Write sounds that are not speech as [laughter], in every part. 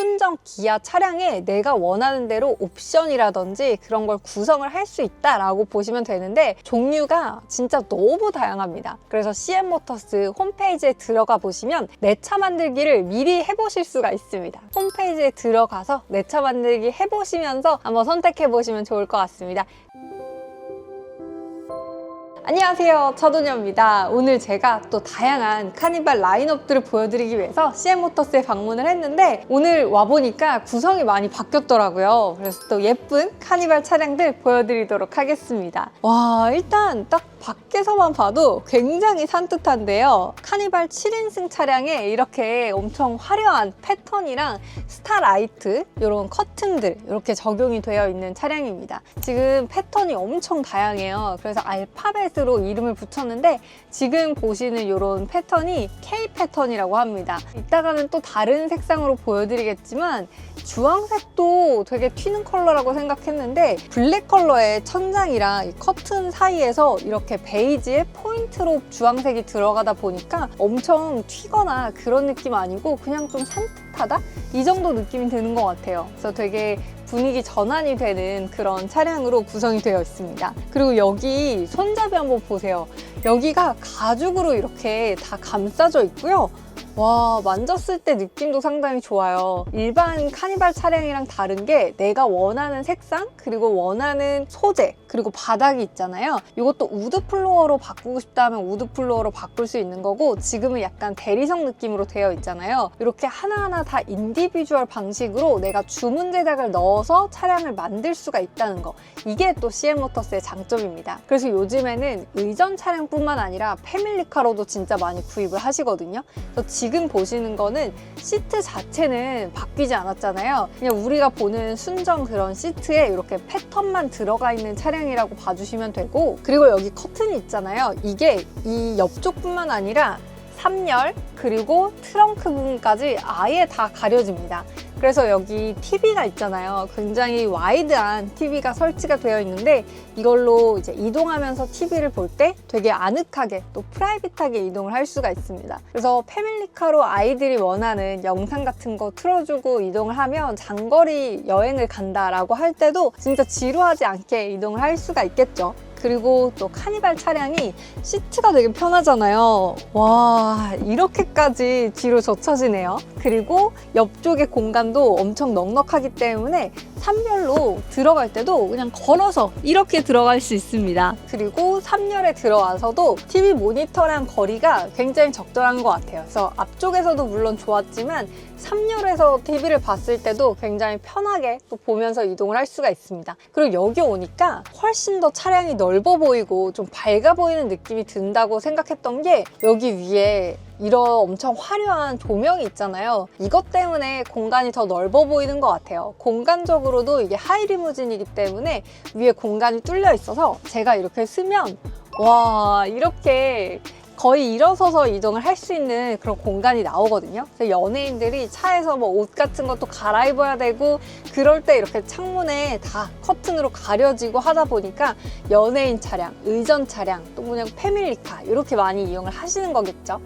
순정 기아 차량에 내가 원하는 대로 옵션이라든지 그런 걸 구성을 할 수 있다라고 보시면 되는데 종류가 진짜 너무 다양합니다. 그래서 CM 모터스 홈페이지에 들어가 보시면 내 차 만들기를 미리 해보실 수가 있습니다. 홈페이지에 들어가서 내 차 만들기 해보시면서 한번 선택해 보시면 좋을 것 같습니다. 안녕하세요. 차도녀입니다. 오늘 제가 또 다양한 카니발 라인업들을 보여드리기 위해서 CM모터스에 방문을 했는데 오늘 와보니까 구성이 많이 바뀌었더라고요. 그래서 또 예쁜 카니발 차량들 보여드리도록 하겠습니다. 와, 일단 딱 밖에서만 봐도 굉장히 산뜻한데요. 카니발 7인승 차량에 이렇게 엄청 화려한 패턴이랑 스타라이트, 이런 커튼들 이렇게 적용이 되어 있는 차량입니다. 지금 패턴이 엄청 다양해요. 그래서 알파벳 으로 이름을 붙였는데 지금 보시는 이런 패턴이 K 패턴이라고 합니다. 이따가는 또 다른 색상으로 보여드리겠지만 주황색도 되게 튀는 컬러라고 생각했는데 블랙 컬러의 천장이랑 이 커튼 사이에서 이렇게 베이지에 포인트로 주황색이 들어가다 보니까 엄청 튀거나 그런 느낌 아니고 그냥 좀 산뜻하다? 이 정도 느낌이 드는 것 같아요. 그래서 되게 분위기 전환이 되는 그런 차량으로 구성이 되어 있습니다. 그리고 여기 손잡이 한번 보세요. 여기가 가죽으로 이렇게 다 감싸져 있고요. 와, 만졌을 때 느낌도 상당히 좋아요. 일반 카니발 차량이랑 다른 게 내가 원하는 색상, 그리고 원하는 소재, 그리고 바닥이 있잖아요. 이것도 우드 플로어로 바꾸고 싶다 하면 우드 플로어로 바꿀 수 있는 거고 지금은 약간 대리석 느낌으로 되어 있잖아요. 이렇게 하나하나 다 인디비주얼 방식으로 내가 주문 제작을 넣어서 차량을 만들 수가 있다는 거. 이게 또 CM모터스의 장점입니다. 그래서 요즘에는 의전 차량뿐만 아니라 패밀리카로도 진짜 많이 구입을 하시거든요. 그래서 지금 보시는 거는 시트 자체는 바뀌지 않았잖아요. 그냥 우리가 보는 순정 그런 시트에 이렇게 패턴만 들어가 있는 차량이라고 봐주시면 되고 그리고 여기 커튼이 있잖아요. 이게 이 옆쪽뿐만 아니라 3열 그리고 트렁크 부분까지 아예 다 가려집니다. 그래서 여기 TV가 있잖아요. 굉장히 와이드한 TV가 설치가 되어 있는데 이걸로 이제 이동하면서 TV를 볼 때 되게 아늑하게 또 프라이빗하게 이동을 할 수가 있습니다. 그래서 패밀리카로 아이들이 원하는 영상 같은 거 틀어주고 이동을 하면 장거리 여행을 간다라고 할 때도 진짜 지루하지 않게 이동을 할 수가 있겠죠. 그리고 또 카니발 차량이 시트가 되게 편하잖아요. 와, 이렇게까지 뒤로 젖혀지네요. 그리고 옆쪽의 공간도 엄청 넉넉하기 때문에 3열로 들어갈 때도 그냥 걸어서 이렇게 들어갈 수 있습니다. 그리고 3열에 들어와서도 TV 모니터랑 거리가 굉장히 적절한 것 같아요. 그래서 앞쪽에서도 물론 좋았지만 3열에서 TV를 봤을 때도 굉장히 편하게 또 보면서 이동을 할 수가 있습니다. 그리고 여기 오니까 훨씬 더 차량이 넓어 보이고 좀 밝아 보이는 느낌이 든다고 생각했던 게 여기 위에 이런 엄청 화려한 조명이 있잖아요. 이것 때문에 공간이 더 넓어 보이는 것 같아요. 공간적으로도 이게 하이리무진이기 때문에 위에 공간이 뚫려 있어서 제가 이렇게 쓰면 와 이렇게 거의 일어서서 이동을 할 수 있는 그런 공간이 나오거든요. 그래서 연예인들이 차에서 뭐 옷 같은 것도 갈아입어야 되고 그럴 때 이렇게 창문에 다 커튼으로 가려지고 하다 보니까 연예인 차량, 의전 차량, 또 그냥 패밀리카 이렇게 많이 이용을 하시는 거겠죠.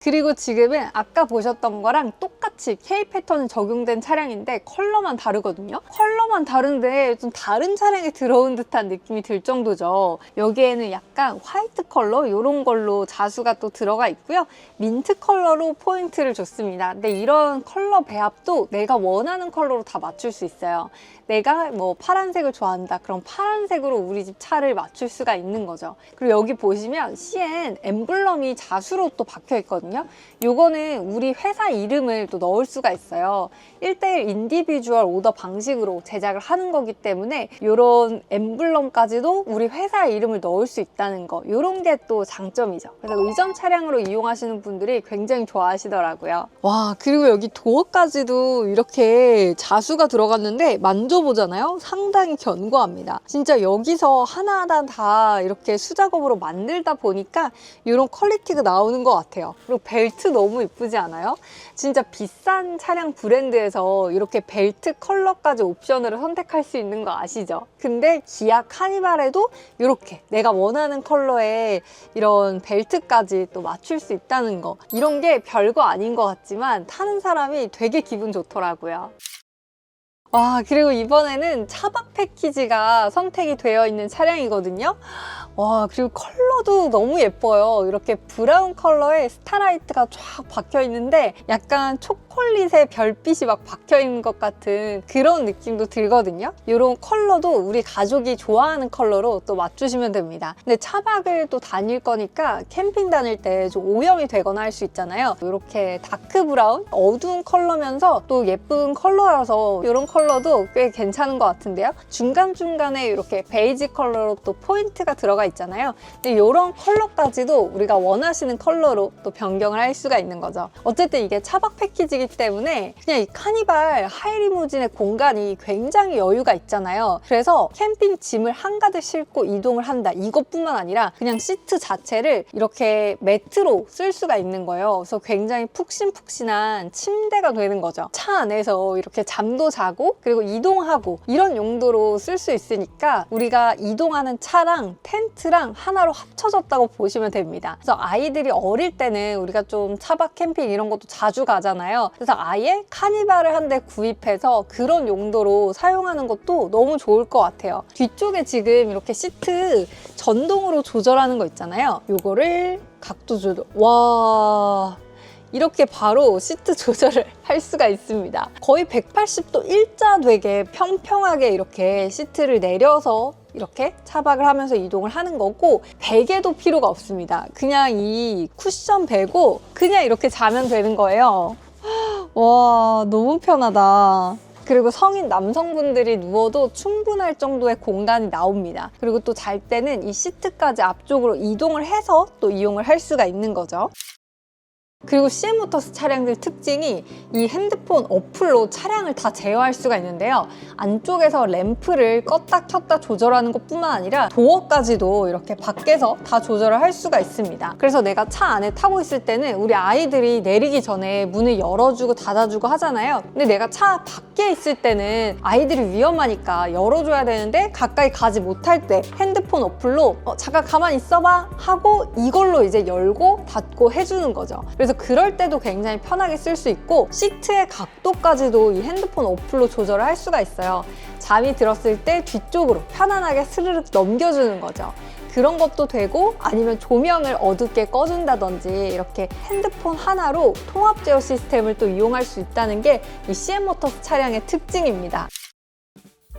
그리고 지금은 아까 보셨던 거랑 똑같이 K 패턴이 적용된 차량인데 컬러만 다르거든요. 컬러만 다른데 좀 다른 차량에 들어온 듯한 느낌이 들 정도죠. 여기에는 약간 화이트 컬러 이런 걸로 자수가 또 들어가 있고요. 민트 컬러로 포인트를 줬습니다. 근데 이런 컬러 배합도 내가 원하는 컬러로 다 맞출 수 있어요. 내가 뭐 파란색을 좋아한다. 그럼 파란색으로 우리 집 차를 맞출 수가 있는 거죠. 그리고 여기 보시면 CN 엠블럼이 자수로 또 박혀 있거든요. 요거는 우리 회사 이름을 또 넣을 수가 있어요. 1대1 인디비주얼 오더 방식으로 제작을 하는 거기 때문에 이런 엠블럼까지도 우리 회사 이름을 넣을 수 있다는 거. 이런 게 또 장점이죠. 그래서 의전 차량으로 이용하시는 분들이 굉장히 좋아하시더라고요. 와, 그리고 여기 도어까지도 이렇게 자수가 들어갔는데 만져보잖아요. 상당히 견고합니다. 진짜 여기서 하나하나 다 이렇게 수작업으로 만들다 보니까 이런 퀄리티가 나오는 것 같아요. 그리고 그리고 벨트 너무 이쁘지 않아요? 진짜 비싼 차량 브랜드에서 이렇게 벨트 컬러까지 옵션으로 선택할 수 있는 거 아시죠? 근데 기아 카니발에도 이렇게 내가 원하는 컬러에 이런 벨트까지 또 맞출 수 있다는 거 이런 게 별거 아닌 것 같지만 타는 사람이 되게 기분 좋더라고요. 와, 그리고 이번에는 차박 패키지가 선택이 되어 있는 차량이거든요. 와, 그리고 컬러도 너무 예뻐요. 이렇게 브라운 컬러에 스타라이트가 쫙 박혀 있는데 약간 초콜릿에 별빛이 막 박혀 있는 것 같은 그런 느낌도 들거든요. 이런 컬러도 우리 가족이 좋아하는 컬러로 또 맞추시면 됩니다. 근데 차박을 또 다닐 거니까 캠핑 다닐 때 좀 오염이 되거나 할 수 있잖아요. 이렇게 다크 브라운, 어두운 컬러면서 또 예쁜 컬러라서 이런 컬러도 꽤 괜찮은 것 같은데요. 중간중간에 이렇게 베이지 컬러로 또 포인트가 들어가 있잖아요. 근데 이런 컬러까지도 우리가 원하시는 컬러로 또 변경을 할 수가 있는 거죠. 어쨌든 이게 차박 패키지이기 때문에 그냥 이 카니발 하이리무진의 공간이 굉장히 여유가 있잖아요. 그래서 캠핑 짐을 한가득 싣고 이동을 한다. 이것뿐만 아니라 그냥 시트 자체를 이렇게 매트로 쓸 수가 있는 거예요. 그래서 굉장히 푹신푹신한 침대가 되는 거죠. 차 안에서 이렇게 잠도 자고 그리고 이동하고 이런 용도로 쓸 수 있으니까 우리가 이동하는 차랑 텐트랑 하나로 합쳐졌다고 보시면 됩니다. 그래서 아이들이 어릴 때는 우리가 좀 차박 캠핑 이런 것도 자주 가잖아요. 그래서 아예 카니발을 한 대 구입해서 그런 용도로 사용하는 것도 너무 좋을 것 같아요. 뒤쪽에 지금 이렇게 시트 전동으로 조절하는 거 있잖아요. 요거를 각도 조절. 와. 이렇게 바로 시트 [laughs] 조절을 할 수가 있습니다. 거의 180도 일자 되게 평평하게 이렇게 시트를 내려서 이렇게 차박을 하면서 이동을 하는 거고 베개도 필요가 없습니다. 그냥 이 쿠션 베고 그냥 이렇게 자면 되는 거예요. 와 너무 편하다. 그리고 성인 남성분들이 누워도 충분할 정도의 공간이 나옵니다. 그리고 또 잘 때는 이 시트까지 앞쪽으로 이동을 해서 또 이용을 할 수가 있는 거죠. 그리고 CM모터스 차량들 특징이 이 핸드폰 어플로 차량을 다 제어할 수가 있는데요. 안쪽에서 램프를 껐다 켰다 조절하는 것 뿐만 아니라 도어까지도 이렇게 밖에서 다 조절을 할 수가 있습니다. 그래서 내가 차 안에 타고 있을 때는 우리 아이들이 내리기 전에 문을 열어주고 닫아주고 하잖아요. 근데 내가 차 밖에 있을 때는 아이들이 위험하니까 열어줘야 되는데 가까이 가지 못할 때 핸드폰 어플로 어, 잠깐 가만히 있어봐 하고 이걸로 이제 열고 닫고 해주는 거죠. 그래서 그럴 때도 굉장히 편하게 쓸 수 있고 시트의 각도까지도 이 핸드폰 어플로 조절을 할 수가 있어요. 잠이 들었을 때 뒤쪽으로 편안하게 스르륵 넘겨주는 거죠. 그런 것도 되고 아니면 조명을 어둡게 꺼준다든지 이렇게 핸드폰 하나로 통합 제어 시스템을 또 이용할 수 있다는 게 이 CM모터스 차량의 특징입니다.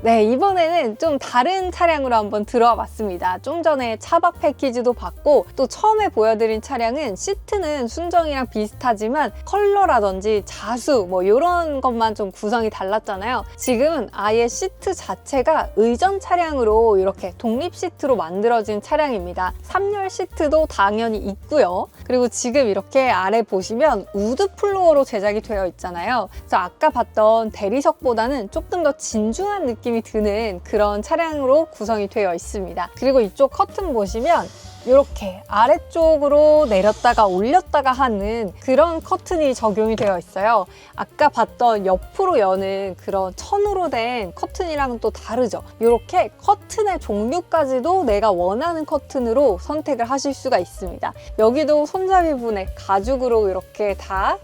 네, 이번에는 좀 다른 차량으로 한번 들어와 봤습니다. 좀 전에 차박 패키지도 봤고 또 처음에 보여드린 차량은 시트는 순정이랑 비슷하지만 컬러라든지 자수 뭐 이런 것만 좀 구성이 달랐잖아요. 지금은 아예 시트 자체가 의전 차량으로 이렇게 독립 시트로 만들어진 차량입니다. 3열 시트도 당연히 있고요. 그리고 지금 이렇게 아래 보시면 우드 플로어로 제작이 되어 있잖아요. 그래서 아까 봤던 대리석보다는 조금 더 진중한 느낌 느낌이 드는 그런 차량으로 구성이 되어 있습니다. 그리고 이쪽 커튼 보시면 이렇게 아래쪽으로 내렸다가 올렸다가 하는 그런 커튼이 적용이 되어 있어요. 아까 봤던 옆으로 여는 그런 천으로 된 커튼이랑은 또 다르죠. 이렇게 커튼의 종류까지도 내가 원하는 커튼으로 선택을 하실 수가 있습니다. 여기도 손잡이 부분에 가죽으로 이렇게 다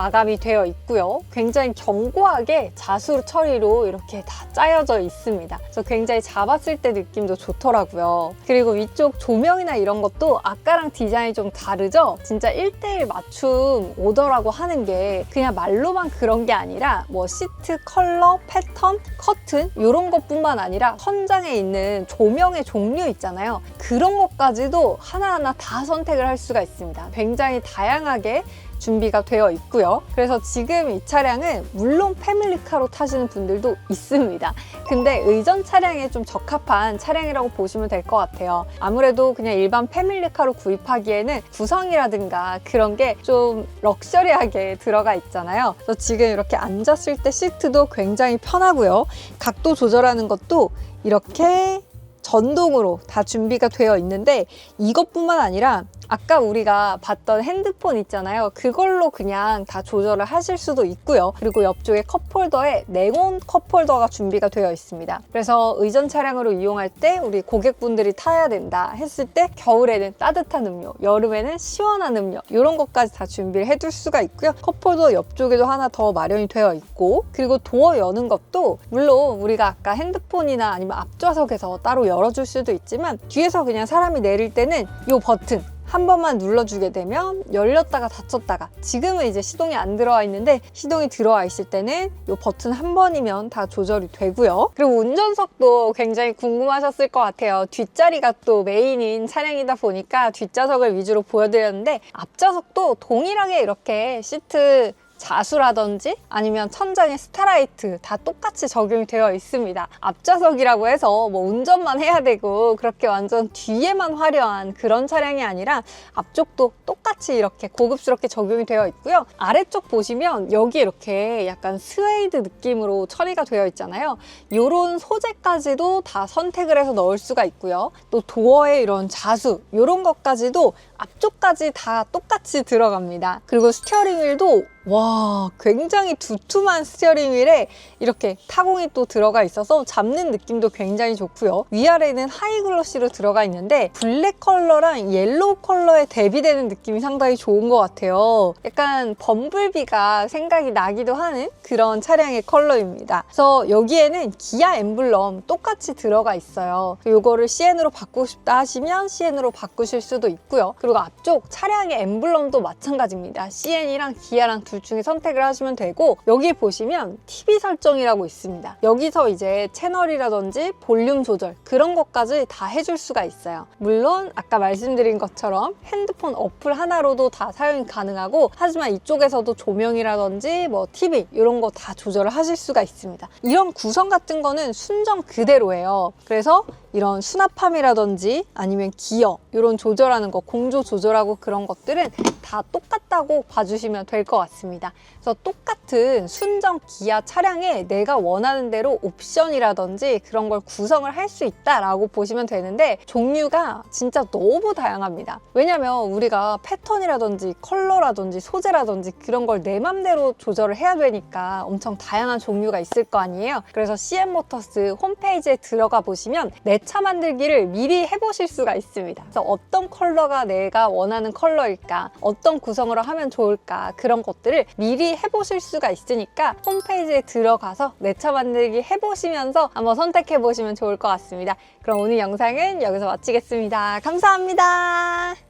마감이 되어 있고요. 굉장히 견고하게 자수 처리로 이렇게 다 짜여져 있습니다. 그래서 굉장히 잡았을 때 느낌도 좋더라고요. 그리고 위쪽 조명이나 이런 것도 아까랑 디자인이 좀 다르죠? 진짜 1대1 맞춤 오더라고 하는 게 그냥 말로만 그런 게 아니라 뭐 시트 컬러, 패턴, 커튼 이런 것뿐만 아니라 현장에 있는 조명의 종류 있잖아요. 그런 것까지도 하나하나 다 선택을 할 수가 있습니다. 굉장히 다양하게 준비가 되어 있고요. 그래서 지금 이 차량은 물론 패밀리카로 타시는 분들도 있습니다. 근데 의전 차량에 좀 적합한 차량이라고 보시면 될 것 같아요. 아무래도 그냥 일반 패밀리카로 구입하기에는 구성이라든가 그런 게 좀 럭셔리하게 들어가 있잖아요. 그래서 지금 이렇게 앉았을 때 시트도 굉장히 편하고요. 각도 조절하는 것도 이렇게 전동으로 다 준비가 되어 있는데 이것뿐만 아니라 아까 우리가 봤던 핸드폰 있잖아요. 그걸로 그냥 다 조절을 하실 수도 있고요. 그리고 옆쪽에 컵홀더에 냉온 컵홀더가 준비가 되어 있습니다. 그래서 의전 차량으로 이용할 때 우리 고객분들이 타야 된다 했을 때 겨울에는 따뜻한 음료, 여름에는 시원한 음료 이런 것까지 다 준비를 해둘 수가 있고요. 컵홀더 옆쪽에도 하나 더 마련이 되어 있고 그리고 도어 여는 것도 물론 우리가 아까 핸드폰이나 아니면 앞좌석에서 따로 열어줄 수도 있지만 뒤에서 그냥 사람이 내릴 때는 이 버튼 한 번만 눌러주게 되면 열렸다가 닫혔다가 지금은 이제 시동이 안 들어와 있는데 시동이 들어와 있을 때는 이 버튼 한 번이면 다 조절이 되고요. 그리고 운전석도 굉장히 궁금하셨을 것 같아요. 뒷자리가 또 메인인 차량이다 보니까 뒷좌석을 위주로 보여드렸는데 앞좌석도 동일하게 이렇게 시트 자수라든지 아니면 천장에 스타라이트 다 똑같이 적용이 되어 있습니다. 앞좌석이라고 해서 뭐 운전만 해야 되고 그렇게 완전 뒤에만 화려한 그런 차량이 아니라 앞쪽도 똑같이 이렇게 고급스럽게 적용이 되어 있고요. 아래쪽 보시면 여기 이렇게 약간 스웨이드 느낌으로 처리가 되어 있잖아요. 이런 소재까지도 다 선택을 해서 넣을 수가 있고요. 또 도어에 이런 자수 이런 것까지도 앞쪽까지 다 똑같이 들어갑니다. 그리고 스티어링 휠도 와 굉장히 두툼한 스티어링 휠에 이렇게 타공이 또 들어가 있어서 잡는 느낌도 굉장히 좋고요. 위아래는 하이글로시로 들어가 있는데 블랙 컬러랑 옐로우 컬러에 대비되는 느낌이 상당히 좋은 것 같아요. 약간 범블비가 생각이 나기도 하는 그런 차량의 컬러입니다. 그래서 여기에는 기아 엠블럼 똑같이 들어가 있어요. 이거를 CN으로 바꾸고 싶다 하시면 CN으로 바꾸실 수도 있고요. 그리고 앞쪽 차량의 엠블럼도 마찬가지입니다. CN이랑 기아랑 둘 중에 선택을 하시면 되고 여기 보시면 TV 설정이라고 있습니다. 여기서 이제 채널이라든지 볼륨 조절 그런 것까지 다 해줄 수가 있어요. 물론 아까 말씀드린 것처럼 핸드폰 어플 하나로도 다 사용이 가능하고 하지만 이쪽에서도 조명이라든지 뭐 TV 이런 거 다 조절을 하실 수가 있습니다. 이런 구성 같은 거는 순정 그대로예요. 그래서 이런 수납함이라든지 아니면 기어 이런 조절하는 거 공조 조절하고 그런 것들은 다 똑같다고 봐주시면 될 것 같습니다. 그래서 똑같은 순정 기아 차량에 내가 원하는 대로 옵션이라든지 그런 걸 구성을 할 수 있다라고 보시면 되는데 종류가 진짜 너무 다양합니다. 왜냐면 우리가 패턴이라든지 컬러라든지 소재라든지 그런 걸 내 맘대로 조절을 해야 되니까 엄청 다양한 종류가 있을 거 아니에요. 그래서 CM모터스 홈페이지에 들어가 보시면 내 차 만들기를 미리 해보실 수가 있습니다. 그래서 어떤 컬러가 내가 원하는 컬러일까, 어떤 구성으로 하면 좋을까 그런 것들을 미리 해보실 수가 있으니까 홈페이지에 들어가서 내 차 만들기 해보시면서 한번 선택해 보시면 좋을 것 같습니다. 그럼 오늘 영상은 여기서 마치겠습니다. 감사합니다.